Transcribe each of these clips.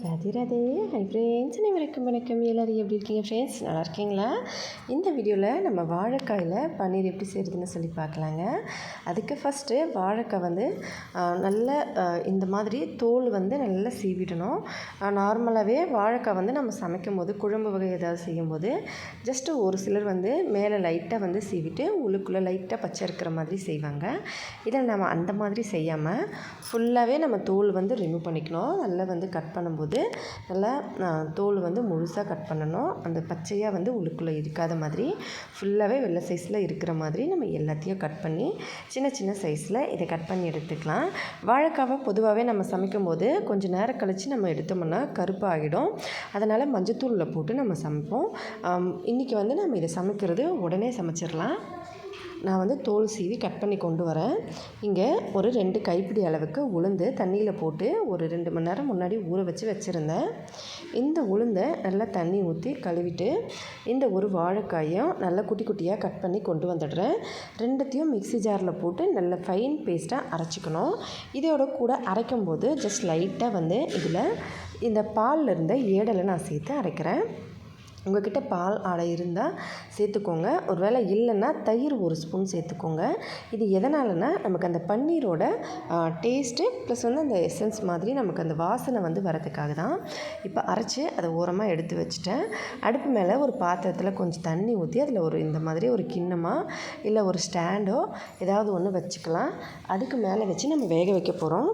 Radhe Radhe. Hi friends வணக்கம் வணக்கம். எல்லோரும் எப்படி இருக்கீங்க ஃப்ரெண்ட்ஸ் நல்லா இருக்கீங்களா? இந்த வீடியோவில் நம்ம வாழைக்காயில் பன்னீர் எப்படி செய்கிறதுன்னு சொல்லி பார்க்கலாங்க. அதுக்கு ஃபஸ்ட்டு வாழைக்காய் வந்து நல்ல இந்த மாதிரி தோல் வந்து நல்லா சீவிடணும். நார்மலாகவே வாழைக்காய் வந்து நம்ம சமைக்கும் போது குழம்பு வகை ஏதாவது செய்யும்போது ஜஸ்ட்டு ஒரு சிலர் வந்து மேலே லைட்டாக வந்து சீவிட்டு உள்ளுக்குள்ளே லைட்டாக பச்சை இருக்கிற மாதிரி செய்வாங்க. இதில் நம்ம அந்த மாதிரி செய்யாமல் ஃபுல்லாகவே நம்ம தோல் வந்து ரிமூவ் பண்ணிக்கணும். நல்லா வந்து கட் பண்ணும்போது நல்லா தோல் வந்து முழுசாக கட் பண்ணணும். அந்த பச்சையாக வந்து உள்ளுக்குள்ளே இருக்காத மாதிரி ஃபுல்லாகவே வெள்ளை சைஸில் இருக்கிற மாதிரி நம்ம எல்லாத்தையும் கட் பண்ணி சின்ன சின்ன சைஸில் இதை கட் பண்ணி எடுத்துக்கலாம். வாழைக்காவை பொதுவாகவே நம்ம சமைக்கும் போது கொஞ்சம் நேரம் கழித்து நம்ம எடுத்தோம்னா கருப்பாகிடும் அதனால் மஞ்சத்தூளில் போட்டு நம்ம சமைப்போம். இன்றைக்கி வந்து நம்ம இதை சமைக்கிறது உடனே சமைச்சிடலாம். நான் வந்து தோல் சீவி கட் பண்ணி கொண்டு வரேன். இங்கே ஒரு ரெண்டு கைப்பிடி அளவுக்கு உளுந்து தண்ணியில் போட்டு ஒரு ரெண்டு மணி நேரம் முன்னாடி ஊற வச்சு வச்சுருந்தேன். இந்த உளுந்தை நல்லா தண்ணி ஊற்றி கழுவிட்டு இந்த ஒரு வாழைக்காயும் நல்லா குட்டி குட்டியாக கட் பண்ணி கொண்டு வந்துடுறேன். ரெண்டுத்தையும் மிக்ஸி ஜாரில் போட்டு நல்ல ஃபைன் பேஸ்ட்டாக அரைச்சிக்கணும். இதோட கூட அரைக்கும் போது ஜஸ்ட் லைட்டாக வந்து இதில் இந்த பாலில் இருந்த ஏடலை நான் சேர்த்து அரைக்கிறேன். உங்கள்கிட்ட பால் ஆடை இருந்தால் சேர்த்துக்கோங்க. ஒருவேளை இல்லைன்னா தயிர் ஒரு ஸ்பூன் சேர்த்துக்கோங்க. இது எதனாலனா நமக்கு அந்த பன்னீரோட டேஸ்ட்டு ப்ளஸ் வந்து அந்த எசன்ஸ் மாதிரி நமக்கு அந்த வாசனை வந்து வரதுக்காக தான் இப்போ அரைச்சி அதை ஓரமாக எடுத்து வச்சுட்டேன். அடுப்பு மேலே ஒரு பாத்திரத்தில் கொஞ்சம் தண்ணி ஊற்றி அதில் ஒரு இந்த மாதிரி ஒரு கிண்ணமாக இல்லை ஒரு ஸ்டாண்டோ ஏதாவது ஒன்று வச்சுக்கலாம். அதுக்கு மேலே வச்சு நம்ம வேக வைக்க போகிறோம்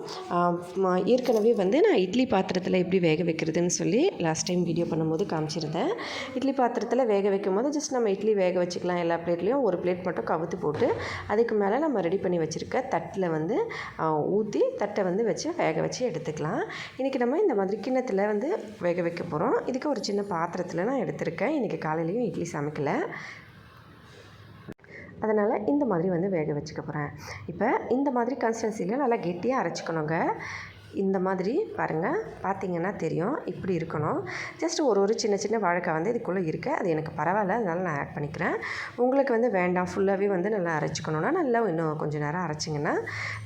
ஏற்கனவே வந்து நான் இட்லி பாத்திரத்தில் எப்படி வேக வைக்கிறதுன்னு சொல்லி லாஸ்ட் டைம் வீடியோ பண்ணும்போது காமிச்சிருந்தேன். இட்லி பாத்திரத்தில் வேக வைக்கும் போது ஜஸ்ட் நம்ம இட்லி வேக வச்சுக்கலாம். எல்லா பிளேட்லேயும் ஒரு பிளேட் மட்டும் கவுத்து போட்டு அதுக்கு மேலே நம்ம ரெடி பண்ணி வச்சுருக்க தட்டில் வந்து ஊற்றி தட்டை வந்து வச்சு வேக வச்சு எடுத்துக்கலாம். இன்றைக்கி நம்ம இந்த மாதிரி கிண்ணத்தில் வந்து வேக வைக்க போகிறோம் இதுக்கு ஒரு சின்ன பாத்திரத்தில் நான் எடுத்திருக்கேன். இன்றைக்கி காலையிலையும் இட்லி சமைக்கலை. அதனால் இந்த மாதிரி வந்து வேக வச்சுக்க போகிறேன் இப்போ இந்த மாதிரி கன்சிஸ்டன்சியில் நல்லா கெட்டியாக அரைச்சிக்கணுங்க. இந்த மாதிரி பாருங்கள் பார்த்தீங்கன்னா தெரியும். இப்படி இருக்கணும். ஜஸ்ட் ஒரு ஒரு சின்ன சின்ன வாழைக்காய் வந்து இதுக்குள்ளே இருக்குது அது எனக்கு பரவாயில்ல. அதனால் நான் ஆட் பண்ணிக்கிறேன். உங்களுக்கு வந்து வேண்டாம். ஃபுல்லாகவே வந்து நல்லா அரைச்சிக்கணுன்னா நல்லா இன்னும் கொஞ்சம் நேரம் அரைச்சிங்கன்னா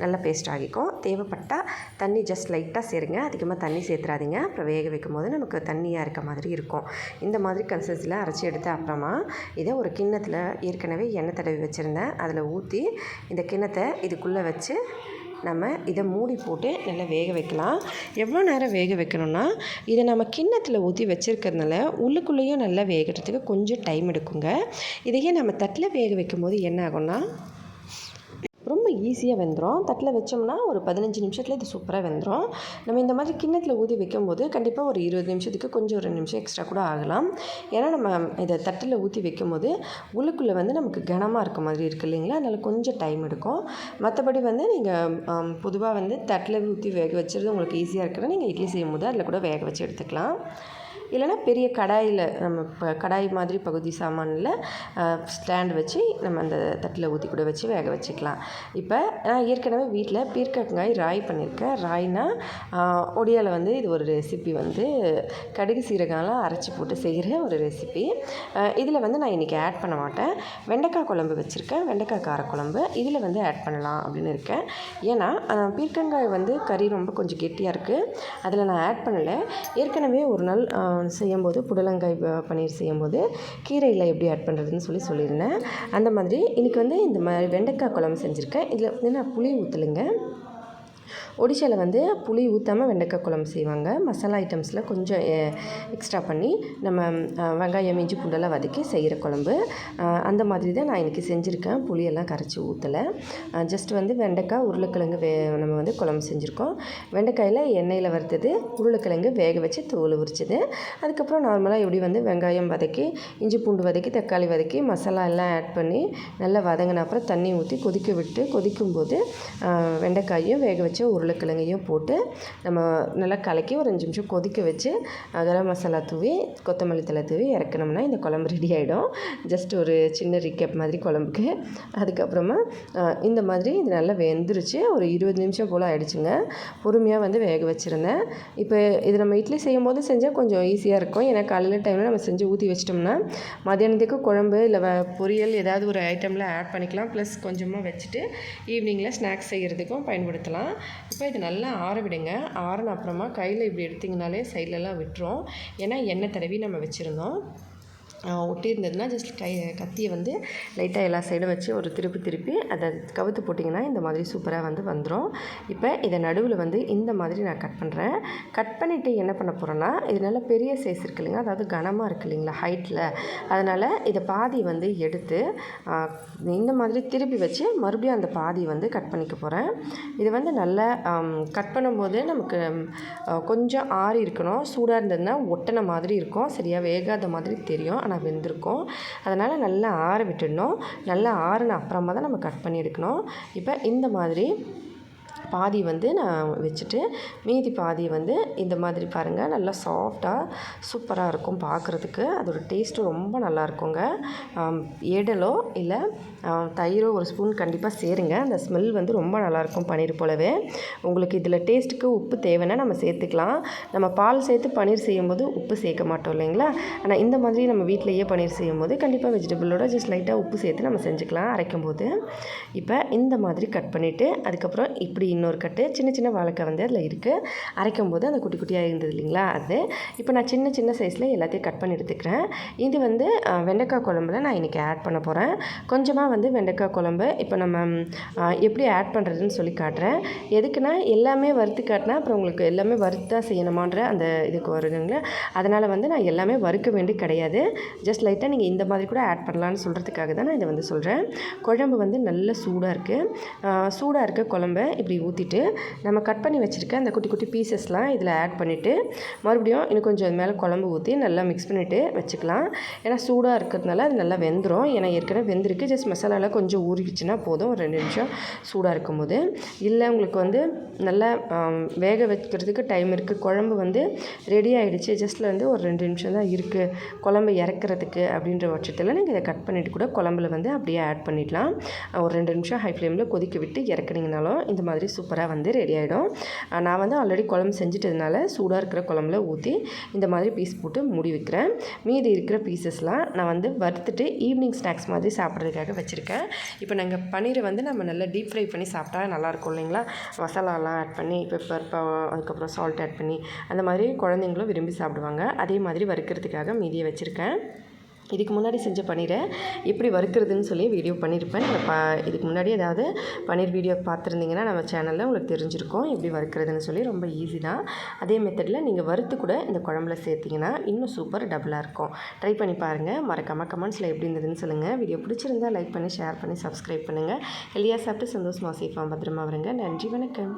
நல்லா பேஸ்ட் ஆகிக்கும். தேவைப்பட்டால் தண்ணி ஜஸ்ட் லைட்டாக சேருங்க. அதிகமாக தண்ணி சேர்த்துறாதீங்க அப்புறம் வேக வைக்கும் போது நமக்கு தண்ணியாக இருக்க மாதிரி இருக்கும். இந்த மாதிரி கன்சிஸ்டன்சியில் அரைச்சி எடுத்த அப்புறமா இதை ஒரு கிண்ணத்தில் ஏற்கனவே எண்ணெய் தடவி வச்சுருந்தேன். அதில் ஊற்றி இந்த கிண்ணத்தை இதுக்குள்ளே வச்சு நம்ம இதை மூடி போட்டு நல்லா வேக வைக்கலாம். எவ்வளோ நேரம் வேக வைக்கணும்னா இதை நம்ம கிண்ணத்தில் ஊற்றி வச்சுருக்கிறதுனால உள்ளுக்குள்ளேயும் நல்லா வேகிறதுக்கு கொஞ்சம் டைம் எடுக்குங்க. இதையே நம்ம தட்டில் வேக வைக்கும்போது என்ன ஆகும்னா ஈஸியாக வெந்துடும் தட்டில் வச்சோம்னா ஒரு பதினஞ்சு நிமிஷத்தில் இது சூப்பராக வெந்துடும் நம்ம இந்த மாதிரி கிண்ணத்தில் ஊற்றி வைக்கும்போது கண்டிப்பாக ஒரு இருபது நிமிஷத்துக்கு கொஞ்சம் ஒரு நிமிஷம் எக்ஸ்ட்ரா கூட ஆகலாம். ஏன்னா நம்ம இதை தட்டில் ஊற்றி வைக்கும்போது உள்ளுக்குள்ளே வந்து நமக்கு கனமாக இருக்க மாதிரி இருக்குது இல்லைங்களா? அதனால் கொஞ்சம் டைம் எடுக்கும். மற்றபடி வந்து நீங்கள் பொதுவாக வந்து தட்டில் ஊற்றி வேக வச்சுறது உங்களுக்கு ஈஸியாக இருக்குன்னா நீங்கள் இட்லி செய்யும் போது அதில் கூட வேக வச்சு எடுத்துக்கலாம். இல்லைன்னா பெரிய கடாயில் நம்ம இப்போ கடாய் மாதிரி பகுதி சாமானில் ஸ்டாண்ட் வச்சு நம்ம அந்த தட்டில் ஊற்றி கூட வச்சு வேக வச்சுக்கலாம். இப்போ நான் ஏற்கனவே வீட்டில் பீர்க்கங்காய் ராய் பண்ணியிருக்கேன் ராய்னா ஒடியாவில் வந்து இது ஒரு ரெசிபி வந்து கடுகு சீரகம்லாம் அரைச்சி போட்டு செய்கிற ஒரு ரெசிபி இதில் வந்து நான் இன்றைக்கி ஆட் பண்ண மாட்டேன். வெண்டைக்காய் குழம்பு வச்சுருக்கேன். வெண்டைக்காய் காரக்குழம்பு இதில் வந்து ஆட் பண்ணலாம் அப்படின்னு இருக்கேன். ஏன்னா பீர்க்கங்காய் வந்து கறி ரொம்ப கொஞ்சம் கெட்டியாக இருக்குது அதில் நான் ஆட் பண்ணலை. ஏற்கனவே ஒரு நாள் செய்யும்போது புடலங்காய் பன்னீர் செய்யும்போது கீரையில் எப்படி ஆட் பண்ணுறதுன்னு சொல்லி சொல்லியிருந்தேன். அந்த மாதிரி இன்றைக்கி வந்து இந்த மாதிரி வெண்டைக்காய் குழம்பு செஞ்சுருக்கேன். இதில் வந்து நான் புளி ஊற்றலைங்க ஒடிசாவில் வந்து புளி ஊற்றாமல் வெண்டைக்காய் குழம்பு செய்வாங்க. மசாலா ஐட்டம்ஸில் கொஞ்சம் எக்ஸ்ட்ரா பண்ணி நம்ம வெங்காயம் இஞ்சி பூண்டெல்லாம் வதக்கி செய்கிற குழம்பு. அந்த மாதிரி தான் நான் இன்றைக்கி செஞ்சுருக்கேன். புளியெல்லாம் கரைச்சி ஊற்றலை ஜஸ்ட் வந்து வெண்டைக்காய் உருளைக்கிழங்கு வே நம்ம வந்து குழம்பு செஞ்சுருக்கோம். வெண்டைக்காயில் எண்ணெயில் வறுத்தது உருளைக்கிழங்கு வேக வச்சு தோல் உரிச்சது. அதுக்கப்புறம் நார்மலாக எப்படி வந்து வெங்காயம் வதக்கி இஞ்சி பூண்டு வதக்கி தக்காளி வதக்கி மசாலா எல்லாம் ஆட் பண்ணி நல்லா வதங்கின அப்புறம் தண்ணி ஊற்றி கொதிக்க விட்டு கொதிக்கும்போது வெண்டைக்காயும் வேக வச்ச உருளைக்கிழங்கையும் போட்டு நம்ம நல்லா கலக்கி ஒரு அஞ்சு நிமிஷம் கொதிக்க வச்சு அஹ், கரம் மசாலா தூவி கொத்தமல்லி தலை தூவி இறக்கணும்னா இந்த குழம்பு ரெடி ஆகிடும் ஜஸ்ட் ஒரு சின்ன ரிக்கப் மாதிரி குழம்புக்கு. அதுக்கப்புறமா இந்த மாதிரி இது நல்லா வெந்துருச்சு. ஒரு இருபது நிமிஷம் போல் ஆகிடுச்சுங்க பொறுமையாக வந்து வேக வச்சுருந்தேன். இப்போ இது நம்ம இட்லி செய்யும் போது செஞ்சால் கொஞ்சம் ஈஸியாக இருக்கும். ஏன்னா காலையில் டைமில் நம்ம செஞ்சு ஊற்றி வச்சிட்டோம்னா மதியானத்துக்கு குழம்பு இல்லை வ- பொரியல் ஏதாவது ஒரு ஐட்டமில் ஆட் பண்ணிக்கலாம். ப்ளஸ் கொஞ்சமாக வச்சுட்டு ஈவினிங்கில் ஸ்நாக்ஸ் செய்கிறதுக்கும் பயன்படுத்தலாம். இப்போ இது நல்லா ஆற விடுங்க. ஆறின அப்புறமா கையில் இப்படி எடுத்திங்கனாலே சைட்லலாம் விட்டுரும். ஏன்னா எண்ணெய் தடவி நம்ம வச்சுருந்தோம். ஒட்டி இருந்ததுன்னா ஜஸ்ட் கை கத்தியை வந்து லைட்டாக எல்லா சைடும் வச்சு ஒரு திருப்பி திருப்பி அதை கவுத்து போட்டிங்கன்னா இந்த மாதிரி சூப்பராக வந்து வந்துடும் இப்போ இதை நடுவில் வந்து இந்த மாதிரி நான் கட் பண்ணுறேன் கட் பண்ணிவிட்டு என்ன பண்ண போகிறேன்னா இது நல்ல பெரிய சைஸ் இருக்கு இல்லைங்க அதாவது கனமாக இருக்கு இல்லைங்களா ஹைட்டில் அதனால் இதை பாதி வந்து எடுத்து இந்த மாதிரி திருப்பி வச்சு மறுபடியும் அந்த பாதி வந்து கட் பண்ணிக்க போகிறேன் இது வந்து நல்லா கட் பண்ணும்போது நமக்கு கொஞ்சம் ஆறி இருக்கணும். சூடாக இருந்ததுன்னா ஒட்டின மாதிரி இருக்கும். சரியாக வேகாத மாதிரி தெரியும். நான் வெந்திருக்கோம். அதனால் நல்லா ஆற விட்டுடணும். நல்லா ஆறின அப்புறமா தான் நம்ம கட் பண்ணி எடுக்கணும். இப்போ இந்த மாதிரி பாதி வந்து நான் வச்சுட்டு மீதி பாதி வந்து இந்த மாதிரி பாருங்கள் நல்லா சாஃப்டாக சூப்பராக இருக்கும் பார்க்குறதுக்கு அதோட டேஸ்ட்டும் ரொம்ப நல்லா இருக்குங்க. ஏடலோ இல்லை தயிரோ ஒரு ஸ்பூன் கண்டிப்பாக சேருங்க. அந்த ஸ்மெல் வந்து ரொம்ப நல்லாயிருக்கும் பன்னீர் போலவே. உங்களுக்கு இதில் டேஸ்ட்டுக்கு உப்பு தேவைன்னா நம்ம சேர்த்துக்கலாம். நம்ம பால் சேர்த்து பன்னீர் செய்யும்போது உப்பு சேர்க்க மாட்டோம் இல்லைங்களா? ஆனால் இந்த மாதிரி நம்ம வீட்டிலேயே பன்னீர் செய்யும்போது கண்டிப்பாக வெஜிடபிளோட ஜஸ்ட் லைட்டாக உப்பு சேர்த்து நம்ம செஞ்சுக்கலாம் அரைக்கும் போது இப்போ இந்த மாதிரி கட் பண்ணிவிட்டு அதுக்கப்புறம் இப்படி இன்னொரு கட்டு சின்ன சின்ன வாழைக்காய் வந்து அதில் இருக்குது. அரைக்கும் போது அந்த குட்டி குட்டியாக இருந்தது இல்லைங்களா அது. இப்போ நான் சின்ன சின்ன சைஸில் எல்லாத்தையும் கட் பண்ணி எடுத்துக்கிறேன். இது வந்து வெண்டைக்காய் குழம்புல நான் இன்றைக்கி ஆட் பண்ண போகிறேன் கொஞ்சமாக வந்து வெண்டைக்காய் குழம்பு இப்போ நம்ம எப்படி ஆட் பண்ணுறதுன்னு சொல்லி காட்டுறேன். எதுக்குன்னா எல்லாமே வறுத்து காட்டினா அப்புறம் உங்களுக்கு எல்லாமே வறுத்தா செய்யணுமான்ற அந்த இதுக்கு வருதுங்களா அதனால் வந்து நான் எல்லாமே வறுக்க வேண்டி கிடையாது. ஜஸ்ட் லைட்டாக நீங்கள் இந்த மாதிரி கூட ஆட் பண்ணலான்னு சொல்கிறதுக்காக தான் நான் இதை வந்து சொல்கிறேன் குழம்பு வந்து நல்ல சூடாக இருக்குது சூடாக இருக்க குழம்பு இப்படி ஊற்றிட்டு நம்ம கட் பண்ணி வச்சுருக்க அந்த குட்டி குட்டி பீசஸ்லாம் இதில் ஆட் பண்ணிவிட்டு மறுபடியும் இன்னும் கொஞ்சம் அது மேலே குழம்பு ஊற்றி நல்லா மிக்ஸ் பண்ணிவிட்டு வச்சுக்கலாம். ஏன்னா சூடாக இருக்கிறதுனால அது நல்லா வெந்துடும் ஏன்னா ஏற்கனவே வெந்திருக்கு. ஜஸ்ட் மசாலாலாம் கொஞ்சம் ஊறிடுச்சுன்னா போதும். ஒரு ரெண்டு நிமிஷம் சூடாக இருக்கும்போது. இல்லை உங்களுக்கு வந்து நல்லா வேக வைக்கிறதுக்கு டைம் இருக்குது குழம்பு வந்து ரெடி ஆகிடுச்சு ஜஸ்ட்டில் வந்து ஒரு ரெண்டு நிமிஷம் தான் இருக்குது குழம்பு இறக்குறதுக்கு அப்படின்ற பட்சத்தில் நீங்கள் இதை கட் பண்ணிவிட்டு கூட குழம்புல வந்து அப்படியே ஆட் பண்ணிடலாம். ஒரு ரெண்டு நிமிஷம் ஹை ஃப்ளேமில் கொதிக்க விட்டு இறக்குனீங்கனாலும் இந்த மாதிரி சூப்பராக வந்து ரெடி ஆகிடும் நான் வந்து ஆல்ரெடி குழம்பு செஞ்சுட்டதுனால சூடாக இருக்கிற குழம்புல ஊற்றி இந்த மாதிரி பீஸ் போட்டு மூடி வைக்கிறேன். மீதி இருக்கிற பீசஸ்லாம் நான் வந்து வறுத்துட்டு ஈவினிங் ஸ்நாக்ஸ் மாதிரி சாப்பிட்றதுக்காக வச்சுருக்கேன். இப்போ நாங்கள் பன்னீரை வந்து நம்ம நல்லா டீப் ஃப்ரை பண்ணி சாப்பிட்டா நல்லாயிருக்கும் இல்லைங்களா? மசாலாலாம் ஆட் பண்ணி பெப்பர் அதுக்கப்புறம் சால்ட் ஆட் பண்ணி அந்த மாதிரி குழந்தைங்களும் விரும்பி சாப்பிடுவாங்க. அதே மாதிரி வறுக்கிறதுக்காக மீதியை வச்சுருக்கேன். இதுக்கு முன்னாடி செஞ்ச பன்னீரை எப்படி வறுக்கிறதுன்னு சொல்லி வீடியோ பண்ணியிருப்பேன் இந்த பா இதுக்கு முன்னாடி ஏதாவது பன்னீர் வீடியோ பார்த்துருந்தீங்கன்னா நம்ம சேனலில் உங்களுக்கு தெரிஞ்சிருக்கும் எப்படி வறுக்கிறதுன்னு சொல்லி ரொம்ப ஈஸி தான். அதே மெத்தடில் நீங்கள் வறுத்து கூட இந்த குழம்புல சேர்த்திங்கன்னா இன்னும் சூப்பர் டபுளாக இருக்கும். ட்ரை பண்ணி பாருங்கள் மறக்காம கமெண்ட்ஸில் எப்படி இருந்ததுன்னு சொல்லுங்கள் வீடியோ பிடிச்சிருந்தா லைக் பண்ணி ஷேர் பண்ணி சப்ஸ்கிரைப் பண்ணுங்கள் ஹெல்தியாக சாப்பிட்டு சந்தோஷமாக சேஃபாக பத்திரமா வருங்க. நன்றி வணக்கம்.